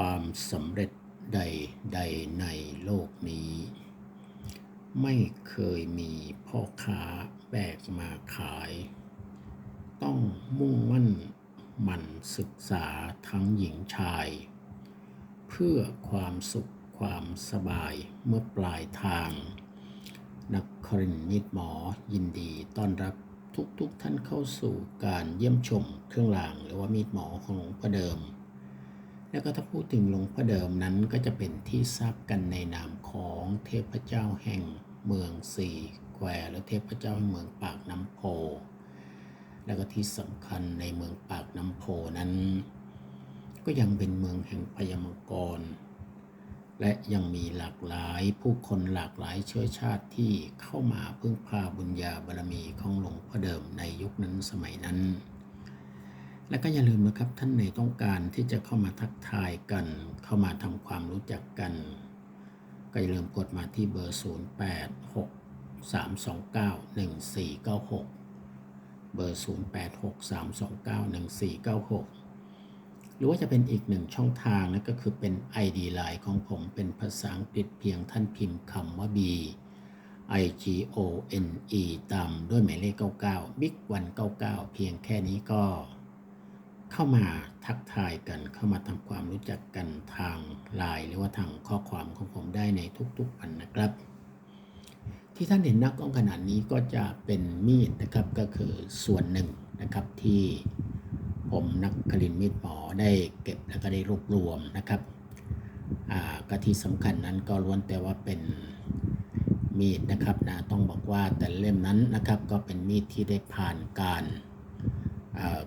ความสำเร็จใดๆในโลกนี้ ไม่เคยมีพ่อค้าแบกมาขาย ต้องมุ่งมั่นหมั่นศึกษาทั้งหญิงชาย เพื่อความสุขความสบายเมื่อปลายทาง นักครินทร์มิตหมอยินดีต้อนรับทุกๆทท่านเข้าสู่การเยี่ยมชมเครื่องรางหรือว่ามีดหมอของหลวงพ่อเดิม แล้วก็ถ้าพูดถึงหลวงพ่อเดิมนั้นก็จะเป็นที่ทราบกันในนามของเทพเจ้าแห่งเมืองสี่แควและเทพเจ้าแห่งเมืองปากน้ำโพ แล้วก็ที่สำคัญในเมืองปากน้ำโพนั้น ก็ยังเป็นเมืองแห่งพยมกร และยังมีหลากหลายผู้คนหลากหลายเชื้อชาติที่เข้ามาพึ่งพาบุญญาบารมีของหลวงพ่อเดิมในยุคนั้นสมัยนั้น และก็อย่าลืมนะครับท่านไหนต้องการที่จะเข้ามาทักทายกัน เข้ามาทำความรู้จักกัน ก็อย่าลืมกดมาที่เบอร์ 0 8 6 3 2 9 1 4 9 6 เบอร์ 0 8 6 3 2 9 1 4 9 6 หรือว่าจะเป็นอีกหนึ่งช่องทางนั่นก็คือเป็น ID Line ของผมเป็นภาษาอังกฤษเพียงท่านพิมพ์คำว่า B I G O N E ตามด้วยหมายเลข 99 Big 199 เพียงแค่นี้ก็ เข้ามาทักทายกันเข้ามาทำความรู้จักกันทางไลน์หรือว่าทางข้อความของผมได้ในทุกๆวันนะครับ ที่ท่านเห็นนักกล้องขนาดนี้ก็จะเป็นมีดนะครับก็คือส่วนหนึ่งนะครับที่ผมนักคลินมีดหมอได้เก็บแล้วก็ได้รวบรวมนะครับอ่าก็ที่สำคัญนั้นก็ล้วนแต่ว่าเป็นมีดนะครับนะต้องบอกว่าแต่เล่มนั้นนะครับก็เป็นมีดที่ได้ผ่านการ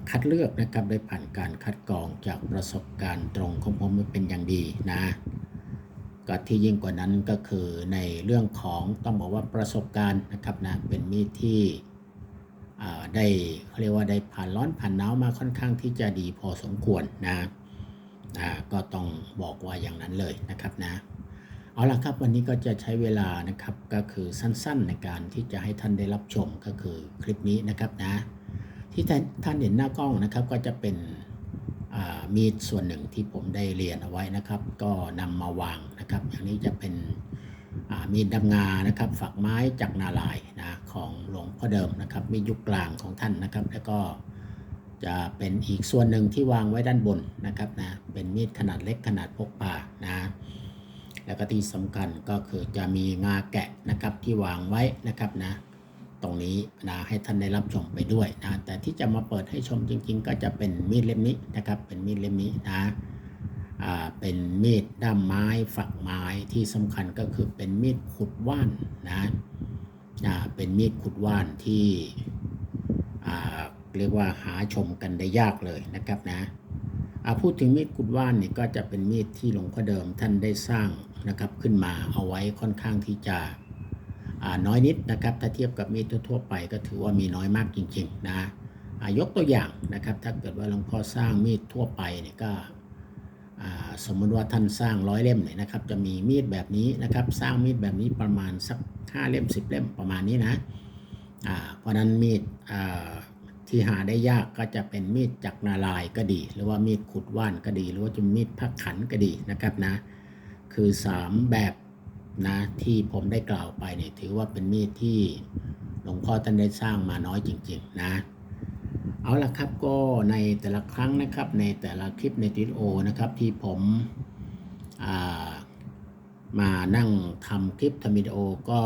คัดเลือกนะครับได้ผ่านการคัดกรองจากประสบการณ์ตรงของผมเป็นอย่างดีนะก็ที่ยิ่งกว่านั้นก็คือในเรื่องของต้องบอกว่าประสบการณ์นะครับนะเป็นมีดที่ได้เขาเรียกว่าได้ผ่านร้อนผ่านหนาวมาค่อนข้างที่จะดีพอสมควรนะก็ต้องบอกว่าอย่างนั้นเลยนะครับนะเอาละครับวันนี้ก็จะใช้เวลานะครับก็คือสั้นๆในการที่จะให้ท่านได้รับชมก็คือคลิปนี้นะครับนะ ที่ท่านเห็นหน้ากล้องนะครับก็จะเป็นมีดส่วนหนึ่งที่ผมได้เรียนเอาไว้นะครับ ก็นำมาวางนะครับ อย่างนี้จะเป็นมีดดำงานะครับ ฝักไม้จากนาลายนะของหลวงพ่อเดิมนะครับ มียุคกลางของท่านนะครับ แล้วก็จะเป็นอีกส่วนหนึ่งที่วางไว้ด้านบนนะครับนะเป็นมีดขนาดเล็กขนาดพกพานะแล้วก็ที่สำคัญก็คือจะมีงาแกะนะครับที่วางไว้นะครับนะ ตรงนี้นะให้ท่านได้รับชมไปด้วยนะแต่ที่จะมาเปิดให้ชมจริง ๆ ก็จะเป็นมีดเล่มนี้นะครับ เป็นมีดเล่มนี้นะเป็นมีดด้ามไม้ฝักไม้ที่สำคัญก็คือเป็นมีดขุดว่านนะอ่าเป็นมีดขุดว่านที่เรียกว่าหาชมกันได้ยากเลยนะครับนะพูดถึงมีดขุดว่านนี่ก็จะเป็นมีดที่หลวงพ่อเดิมท่านได้สร้างนะครับขึ้นมาเอาไว้ค่อนข้างที่จะ น้อยนิดนะครับ ถ้าเทียบกับมีดทั่วไปก็ถือว่ามีน้อยมากจริงๆนะยกตัวอย่างนะครับ ถ้าเกิดว่าหลวงพ่อสร้างมีดทั่วไปเนี่ยก็สมมติว่าท่านสร้างร้อยเล่มเนี่ยนะครับ จะมีมีดแบบนี้นะครับ สร้างมีดแบบนี้ประมาณสักห้าเล่มสิบเล่มประมาณนี้นะเพราะนั้นมีดที่หาได้ยากก็จะเป็นมีดจักรนาลายก็ดี หรือว่ามีดขุดว่านก็ดี หรือว่าจะมีดพักขันก็ดีนะครับนะคือ 3 แบบ นะที่ผมได้กล่าวไปเนี่ยถือว่าเป็นมีดที่หลวงพ่อท่านได้สร้างมาน้อยจริง ๆ นะ เอาละครับก็ในแต่ละครั้งนะครับ ในแต่ละคลิปในวิดโอนะครับที่ผมามานั่งทำคลิปทำวิดีโอก็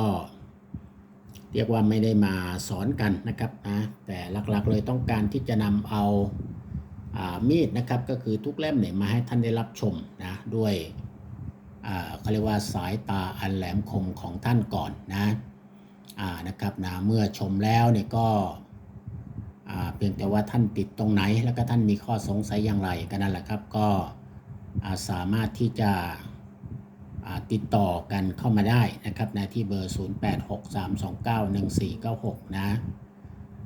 เรียกว่าไม่ได้มาสอนกันนะครับนะแต่หลักๆเลยต้องการที่จะนำเอาอามีดนะครับก็คือทุกเล่มเนี่ยมาให้ท่านได้รับชมนะด้วย เขาเรียกว่าสายตาอันแหลมคมของท่านก่อนนะนะครับนะเมื่อชมแล้วเนี่ยก็เพียงแต่ว่าท่านติดตรงไหน แล้วก็ท่านมีข้อสงสัยอย่างไรก็นั่นแหละครับก็าสามารถที่จะติดต่อกันเข้ามาได้นะครับนะที่เบอร์ 0863291496 นะ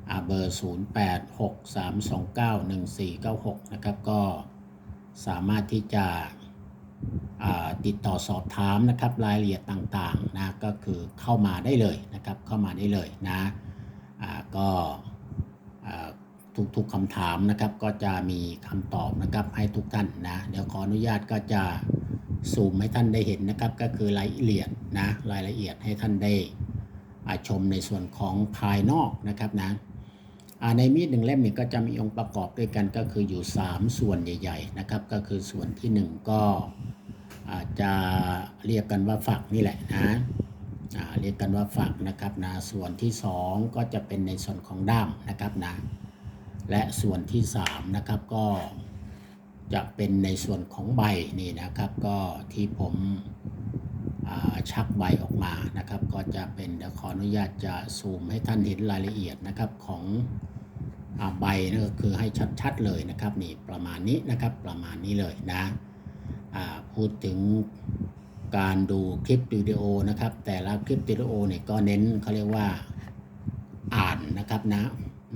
อ่าเบอร์ 0863291496 นะครับก็สามารถที่จะ ติดต่อสอบถามนะครับรายละเอียดต่างๆนะก็คือเข้ามาได้เลยนะครับเข้ามาได้เลยนะก็ทุกๆคำถามนะครับก็จะมีคำตอบนะครับให้ทุกท่านนะเดี๋ยวขออนุญาตก็จะซูมให้ท่านได้เห็นนะครับก็คือรายละเอียดนะรายละเอียดให้ท่านได้อาชมในส่วนของภายนอกนะครับนะ ในมีดหนึ่งเล่มนี่ก็จะมีองค์ประกอบด้วยกันก็คืออยู่ 3 ส่วนใหญ่ ๆ นะครับ ก็คือส่วนทีหนึ่1 ก็อาจจะเรียกกันว่าฝักนี่แหละนะเรียกกันว่าฝักนะครับนะส่วนที่ 2 ก็จะเป็นในส่วนของด้ามนะครับนะและส่วนที่3นะครับก็จะเป็นในส่วนของใบนี่นะครับ ก็ที่ผม ชักใบออกมานะครับ ก็จะเป็นเดี๋ยวขออนุญาตจะซูมให้ท่านเห็นรายละเอียดนะครับของอใบนั่นก็คือให้ชัดๆเลยนะครับนี่ประมาณนี้นะครับประมาณนี้เลยนะพูดถึงการดูคลิปวิดีโอนะครับ แต่ละคลิปวิดีโอเนี่ยก็เน้นเขาเรียกว่าอ่านนะครับนะ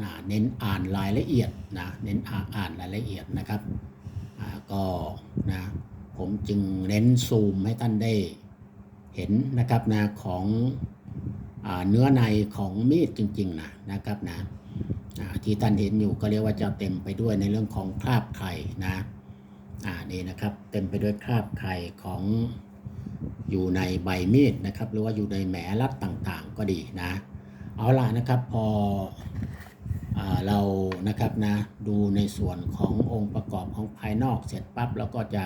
นะเน้นอ่านรายละเอียดนะเน้นอ่านรายละเอียดนะครับก็นะผมจึงเน้นซูมให้ท่านได้ เห็นนะครับนะของอเนื้อในของมีดจริงๆนะนะครับนะที่ท่านเห็นอยู่ก็เรียกว่าจะเต็มไปด้วยในเรื่องของคราบไข่นะอ่านี่นะครับเต็มไปด้วยคราบไข่ของอยู่ในใบมีดนะครับ หรือว่าอยู่ในแหมรัดต่างๆ ก็ดีนะ เอาล่ะนะครับพออเรานะครับนะดูในส่วนขององค์ประกอบของภายนอกเสร็จปั๊บเราก็จะ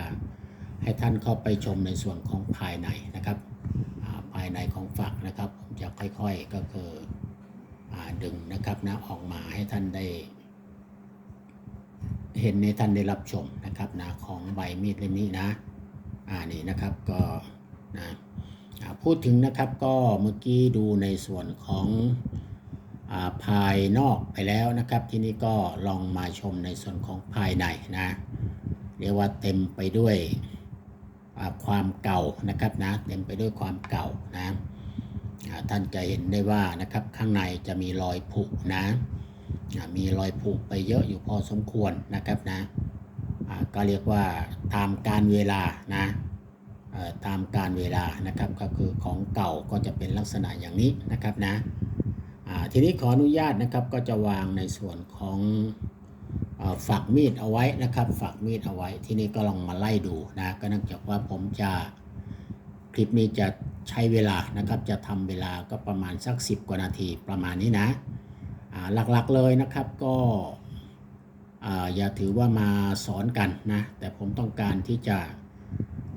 ให้ท่านเข้าไปชมในส่วนของภายในนะครับ ภายในของฝักนะครับผมจะค่อยๆก็คืออดึงนะครับนะออกมาให้ท่านได้ เห็นในท่านได้รับชมนะครับนะของใบมีดเล่มนี้นะอ่านี่นะครับก็นะพูดถึงนะครับก็เมื่อกี้ดูในส่วนของอาภายนอกไปแล้วนะครับ ที่นี้ก็ลองมาชมในส่วนของภายในนะ เรียกว่าเต็มไปด้วย ความเก่านะครับนะเต็มไปด้วยความเก่านะท่านจะเห็นได้ว่านะครับข้างในจะมีรอยผุนะมีรอยผุไปเยอะอยู่พอสมควรนะครับนะก็เรียกว่าตามการเวลานะตามการเวลานะครับก็คือของเก่าก็จะเป็นลักษณะอย่างนี้นะครับนะทีนี้ขออนุญาตนะครับก็จะวางในส่วนของ ฝักมีดเอาไว้นะครับฝักมีดเอาไว้ ที่นี่ก็ลองมาไล่ดูนะก็เนื่องจากว่าผมจะคลิปนี้จะใช้เวลานะครับ จะทำเวลาก็ประมาณสัก 10 กว่านาทีประมาณนี้นะหลักๆเลยนะครับก็ออย่าถือว่ามาสอนกันนะแต่ผมต้องการที่จะ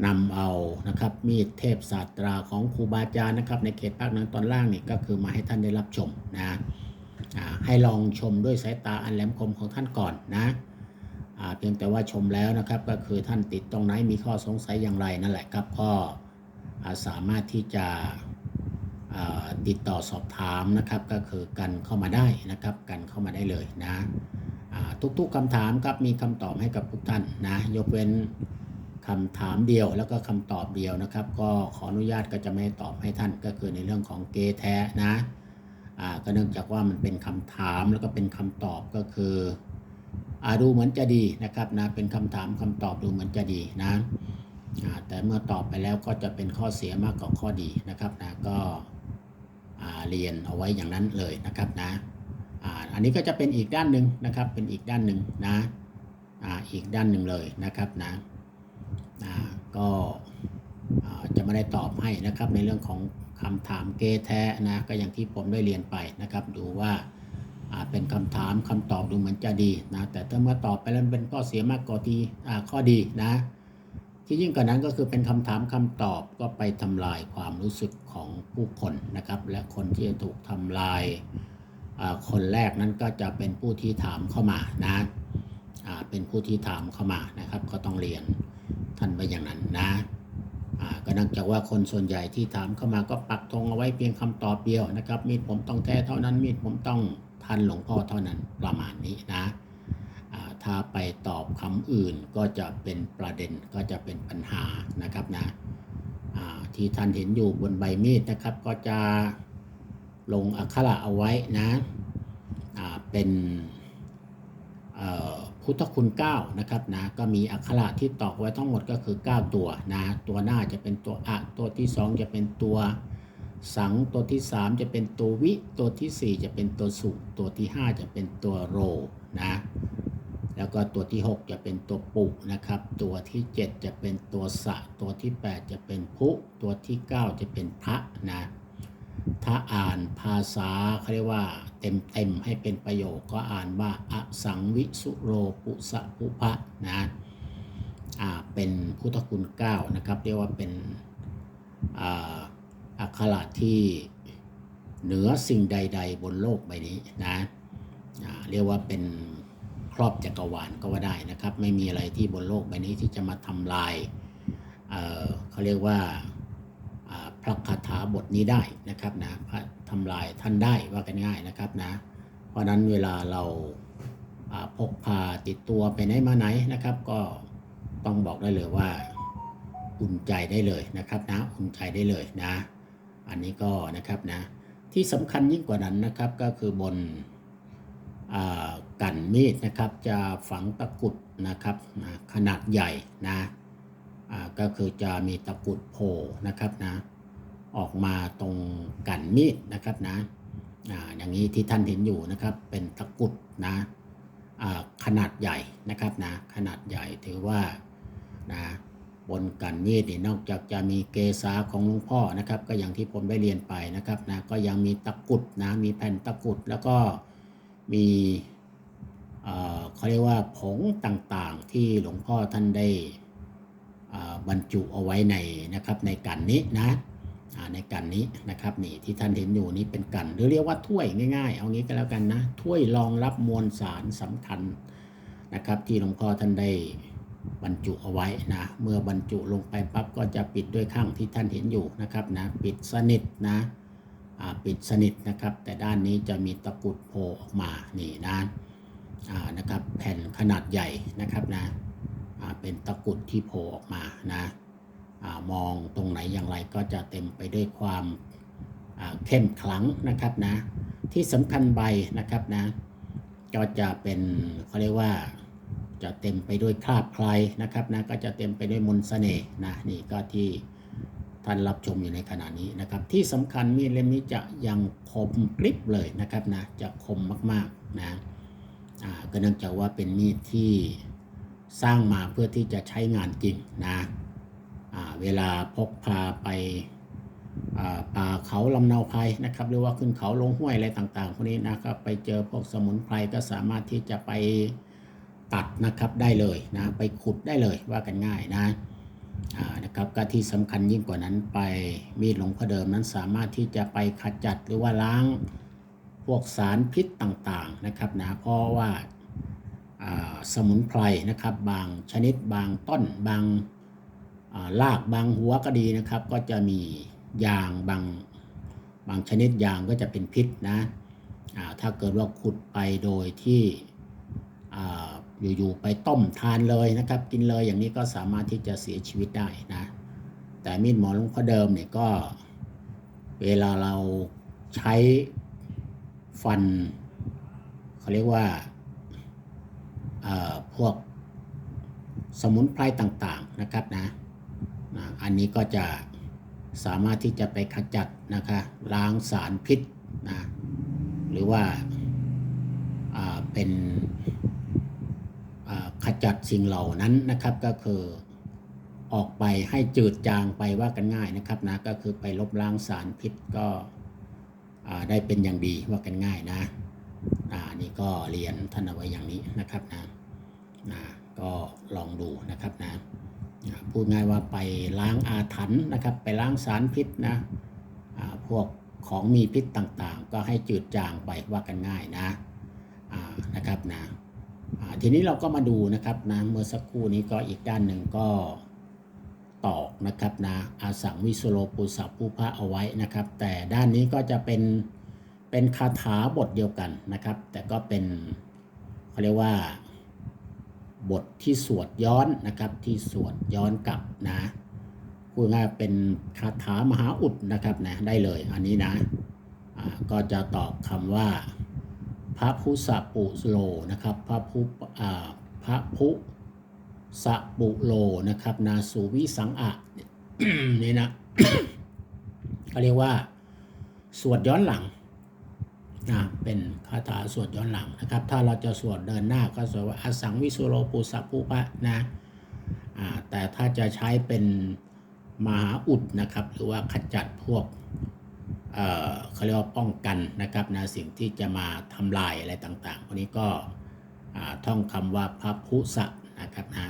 นำเอานะครับมีดเทพศาสตราของครูบาอาจารย์นะครับในเขตภาคเหนือตอนล่างนี่ก็คือมาให้ท่านได้รับชมนะอ่า ให้ลองชมด้วยสายตาอันแหลมคมของท่านก่อนนะเพียงแต่ว่าชมแล้วนะครับก็คือท่านติดตรงไหนมีข้อสงสัยอย่างไรนั่นแหละครับก็าสามารถที่จะติดต่อสอบถามนะครับก็คือกันเข้ามาได้นะครับกันเข้ามาได้เลยนะทุกๆคำถามครับมีคำตอบให้กับทุกท่านนะยกเว้นคำถามเดียวแล้วก็คำตอบเดียวนะครับ ก็ขออนุญาตก็จะไม่ตอบให้ท่านก็คือในเรื่องของเกแท้นะ ก็เนื่องจากว่ามันเป็นคำถามแล้วก็เป็นคำตอบก็คืออาดูเหมือนจะดีนะครับนะเป็นคำถามคำตอบดูเหมือนจะดีนะแต่เมื่อตอบไปแล้วก็จะเป็นข้อเสียมากกว่าข้อดีนะครับนะก็เรียนเอาไว้อย่างนั้นเลยนะครับนะอันนี้ก็จะเป็นอีกด้านหนึ่งนะครับ เป็นอีกด้านหนึ่งนะอีกด้านหนึ่งเลยนะครับนะก็จะไม่ได้ตอบให้นะครับในเรื่องของ คำถามเกแท้นะก็อย่างที่ผมได้เรียนไปนะครับ ดูว่าอ่าเป็นคำถามคำตอบดูเหมือนจะดีนะแต่ถ้าเมื่อตอบไปแล้วเป็นข้อเสียมากกว่าดีอ่ข้อดีนะที่ยิ่งกว่านั้นก็คือเป็นคำถามคำตอบก็ไปทำลายความรู้สึกของผู้คนนะครับ และคนที่จะถูกทำลายคนแรกนั้นก็จะเป็นผู้ที่ถามเข้ามานะเป็นผู้ที่ถามเข้ามานะครับ ก็ต้องเรียนท่านไปอย่างนั้นนะ ก็นื่องจากว่าคนส่วนใหญ่ที่ถามเข้ามาก็ปักธงเอาไว้เพียงคำตอบเดียวนะครับ มีดผมต้องแท้เท่านั้น มีดผมต้องทันหลวงพ่อเท่านั้นประมาณนี้นะถ้าไปตอบคำอื่นก็จะเป็นประเด็นก็จะเป็นปัญหานะครับนะที่ท่านเห็นอยู่บนใบมีดนะครับ ก็จะลงอักขระเอาไว้นะเป็นเอ่อ พุทธคุณ9นะครับนะก็มีอักขระที่ตอกไว้ทั้งหมดก็คือ 9 ตัวนะตัวหน้าจะเป็นตัวอะตัวที่ 2 จะเป็นตัวสังตัวที่ 3 จะเป็นตัววิ ตัวทีสี่ 4 จะเป็นตัวสุตัวที่ 5 จะเป็นตัวโรนะแล้วก็ตัวที่ 6 จะเป็นตัวปุนะครับ ตัวที่ 7 จะเป็นตัวสะ ตัวที่ 8 จะเป็นพุ ตัวที่ 9 จะเป็นพระนะ ถ้าอ่านภาษาเขาเรียกว่าเต็มเต็มๆให้เป็นประโยคก็อ่านว่าอสังวิสุโรปุสะปุพะนะอ่าเป็นพุทธคุณ9นะครับเรียกว่าเป็นอ่าอักขระที่เหนือสิ่งใด ๆ บนโลกใบนี้นะเรียกว่าเป็นครอบจักรวาลก็ว่าได้นะครับ ไม่มีอะไรที่บนโลกใบนี้ที่จะมาทำลายเเขาเรียกว่า พระคาถาบทนี้ได้นะครับนะพระทำลายท่านได้ว่ากันง่ายนะครับนะ เพราะนั้นเวลาเราพกพาติดตัวไปไหนมาไหนนะครับ ก็ต้องบอกได้เลยว่าอุ่นใจได้เลยนะครับนะอุ่นใจได้เลยนะ อันนี้ก็นะครับนะที่สำคัญยิ่งกว่านั้นนะครับก็คือบนอกันมีดนะครับจะฝังตะกุดนะครับนะขนาดใหญ่นะก็คือจะมีตะกุดโผล่นะครับนะ ออกมาตรงกันมีดนะครับนะอย่างนี้ที่ท่านเห็นอยู่นะครับ เป็นตะกุดนะขนาดใหญ่นะครับนะขนาดใหญ่ถือว่านะบนกันมีดนี่นอกจากจะมีเกษาของหลวงพ่อนะครับ ก็อย่างที่ผมได้เรียนไปนะครับนะก็ยังมีตะกุดนะมีแผ่นตะกุดแล้วก็มีเขาเรียกว่าผงต่างๆที่หลวงพ่อท่านได้บรรจุเอาไว้ในนะครับในกันนี้นะ ในกันนี้นะครับนี่ที่ท่านเห็นอยู่นี้เป็นกัน หรือเรียกว่าถ้วยง่ายๆ เอางี้ก็แล้วกันนะถ้วยรองรับมวลสารสำคัญนะครับ ที่หลวงพ่อท่านได้บรรจุเอาไว้นะเมื่อบรรจุลงไปปั๊บก็จะปิดด้วยข้างที่ท่านเห็นอยู่นะครับนะปิดสนิทนะอ่าปิดสนิทนะครับ แต่ด้านนี้จะมีตะกุดโผล่ออกมานี่นะอ่านะครับแผ่นขนาดใหญ่นะครับนะอ่าเป็นตะกุดที่โผล่ออกมานะ มองตรงไหนอย่างไรก็จะเต็มไปด้วยความเข้มขลังนะครับนะ ที่สำคัญใบนะครับนะ ก็จะเป็นเขาเรียกว่าจะเต็มไปด้วยคราบใครนะครับนะก็จะเต็มไปด้วยมนต์เสน่ห์นะนี่ก็ที่ท่านรับชมอยู่ในขณะนี้นะครับ ที่สำคัญมีดเล่มนี้จะยังคมกริบเลยนะครับนะจะคมมากๆนะก็เนื่องจากว่าเป็นมีดที่สร้างมาเพื่อที่จะใช้งานจริงนะ เวลาพกพาไปป่าเขาลำเนาไพรนะครับหรือว่าขึ้นเขาลงห้วยอะไรต่างๆพวกนี้นะครับไปเจอพวกสมุนไพรก็สามารถที่จะไปตัดนะครับได้เลยนะไปขุดได้เลยว่ากันง่ายนะนะครับก็ที่สำคัญยิ่งกว่านั้นไปมีดหลวงพ่อเดิมนั้นสามารถที่จะไปขจัดหรือว่าล้างพวกสารพิษต่างๆนะครับนะเพราะว่าสมุนไพรนะครับบางชนิดบางต้นบาง อ่ากบางหัวก็ดีนะครับ ก็จะมียางบางบางชนิดยางก็จะเป็นพิษนะถ้าเกิดว่าขุดไปโดยที่อ่าอยู่ๆไปต้มทานเลยนะครับ กินเลยอย่างนี้ก็สามารถที่จะเสียชีวิตได้นะ แต่มีดหมอหลวงพ่อเดิมเนี่ยก็เวลาเราใช้ฟันเขาเรียกว่าพวกสมุนไพรต่างๆนะครับนะ นะอันนี้ก็จะสามารถที่จะไปขจัดนะคะล้างสารพิษนะหรือว่าาเป็นขจัดสิ่งเหล่านั้นนะครับก็คือออกไปให้จืดจางไปว่ากันง่ายนะครับนะก็คือไปลบล้างสารพิษก็ได้เป็นอย่างดีว่ากันง่ายนะอ่านี่ก็เรียนท่านเอาไว้อย่างนี้นะครับนะนะก็ลองดูนะครับนะ พูดง่ายว่าไปล้างอาถรรพ์นะครับ ไปล้างสารพิษนะพวกของมีพิษต่างๆ ก็ให้จืดจางไปว่ากันง่ายนะนะครับนะทีนี้เราก็มาดูนะครับนะเมื่อสักครู่นี้ก็อีกด้านหนึ่งก็ตอกนะครับนะอาสังวิสโลปุสัพพุพะเอาไว้นะครับ แต่ด้านนี้ก็จะเป็นเป็นคาถาบทเดียวกันนะครับ แต่ก็เป็นเขาเรียกว่า บทที่สวดย้อนนะครับที่สวดย้อนกลับนะพูดง่ายเป็นคาถามหาอุดนะครับนะได้เลยอันนี้นะก็จะตอบคำว่า พระพุสปุโลนะครับพระพุพระพุสปุโลนะครับนาสูวิสังอะนี่นะเขาเรียกว่าสวดย้อนหลัง นะเป็นคาถาสวดย้อนหลังนะครับ ถ้าเราจะสวดเดินหน้าก็สวดว่าอสังวิสุโรปุสัพพุปะนะแต่ถ้าจะใช้เป็นมหาอุดนะครับ หรือว่าขจัดพวกเอ่อเขาเรียกว่าป้องกันนะครับนะสิ่งที่จะมาทำลายอะไรต่างๆ วันนี้ก็ท่องคำว่าพระพุสะนะครับนะ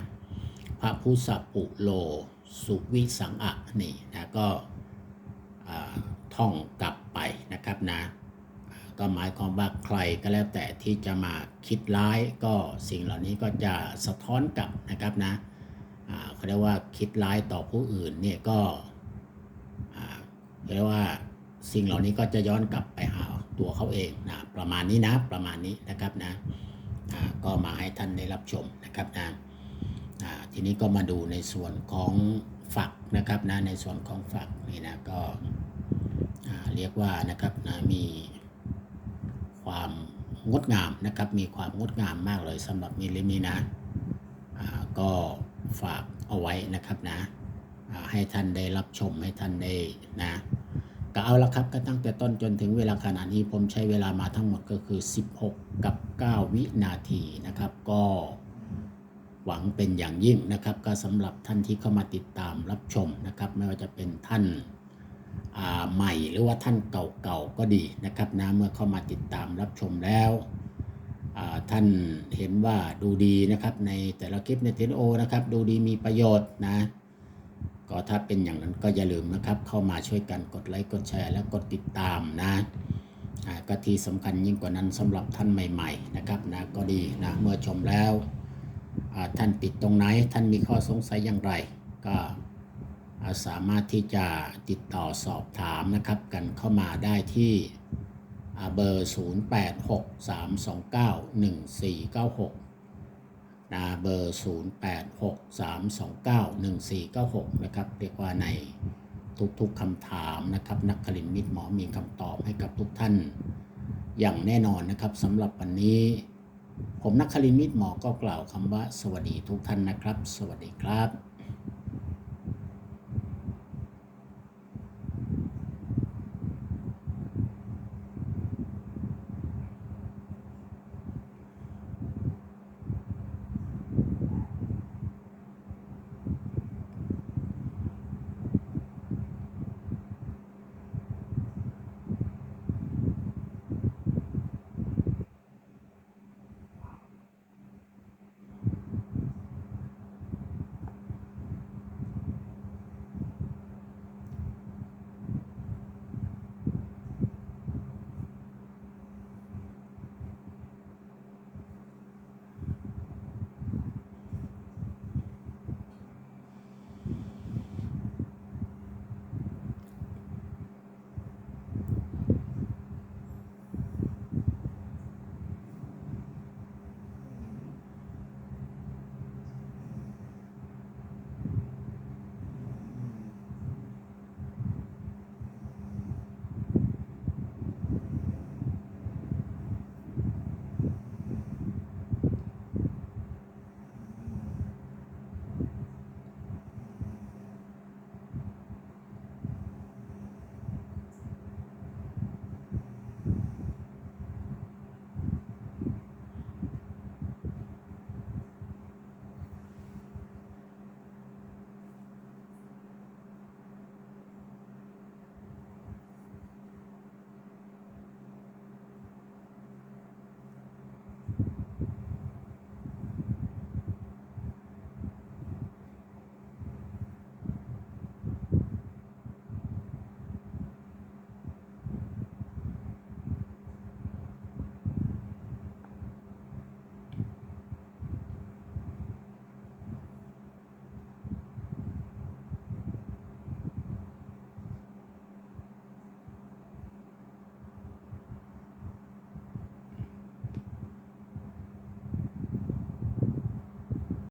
พระพุสะปุโลสุวิสังอะนี่นะก็ท่องกลับไปนะครับนะ ก็หมายความว่าใครก็แล้วแต่ที่จะมาคิดร้ายก็สิ่งเหล่านี้ก็จะสะท้อนกลับนะครับนะเขาเรียกว่าคิดร้ายต่อผู้อื่นเนี่ยก็อ่าเรียกว่าสิ่งเหล่านี้ก็จะย้อนกลับไปหาตัวเขาเองนะประมาณนี้นะประมาณนี้นะครับนะก็มาให้ท่านได้รับชมนะครับนะทีนี้ก็มาดูในส่วนของฝักนะครับนะในส่วนของฝักนี่นะก็เรียกว่านะครับนะมี ความงดงามนะครับ มีความงดงามมากเลยสำหรับมิลลิมีนะก็ฝากเอาไว้นะครับนะให้ท่านได้รับชมให้ท่านได้นะก็เอาละครับก็ตั้งแต่ต้นจนถึงเวลาขณะนี้ผมใช้เวลามาทั้งหมดก็คือ 16 กับ 9 วินาทีนะครับ ก็หวังเป็นอย่างยิ่งนะครับ ก็สำหรับท่านที่เข้ามาติดตามรับชมนะครับ ไม่ว่าจะเป็นท่าน ใหม่หรือว่าท่านเก่าๆก็ดีนะครับนะเมื่อเข้ามาติดตามรับชมแล้วท่านเห็นว่าดูดีนะครับในแต่ละคลิปในเทนโอนะครับดูดีมีประโยชน์นะก็ถ้าเป็นอย่างนั้นก็อย่าลืมนะครับ เข้ามาช่วยกันกดไลค์กดแชร์ และกดติดตามนะก็ที่สำคัญยิ่งกว่านั้นสำหรับท่านใหม่ๆนะครับนะก็ดีนะเมื่อชมแล้วท่านติดตรงไหนท่านมีข้อสงสัยอย่างไร ก็ สามารถที่จะติดต่อสอบถามนะครับกันเข้ามาได้ที่เบอร์ 0863291496นะเบอร์ 0863291496 นะครับ เรียกว่าในทุกๆคำถามนะครับ นักคลินมิตรหมอมีคำตอบให้กับทุกท่าน อย่างแน่นอนนะครับสำหรับวันนี้ ผมนักคลินมิตรหมอก็กล่าวคำว่า สวัสดีทุกท่านนะครับ สวัสดีครับ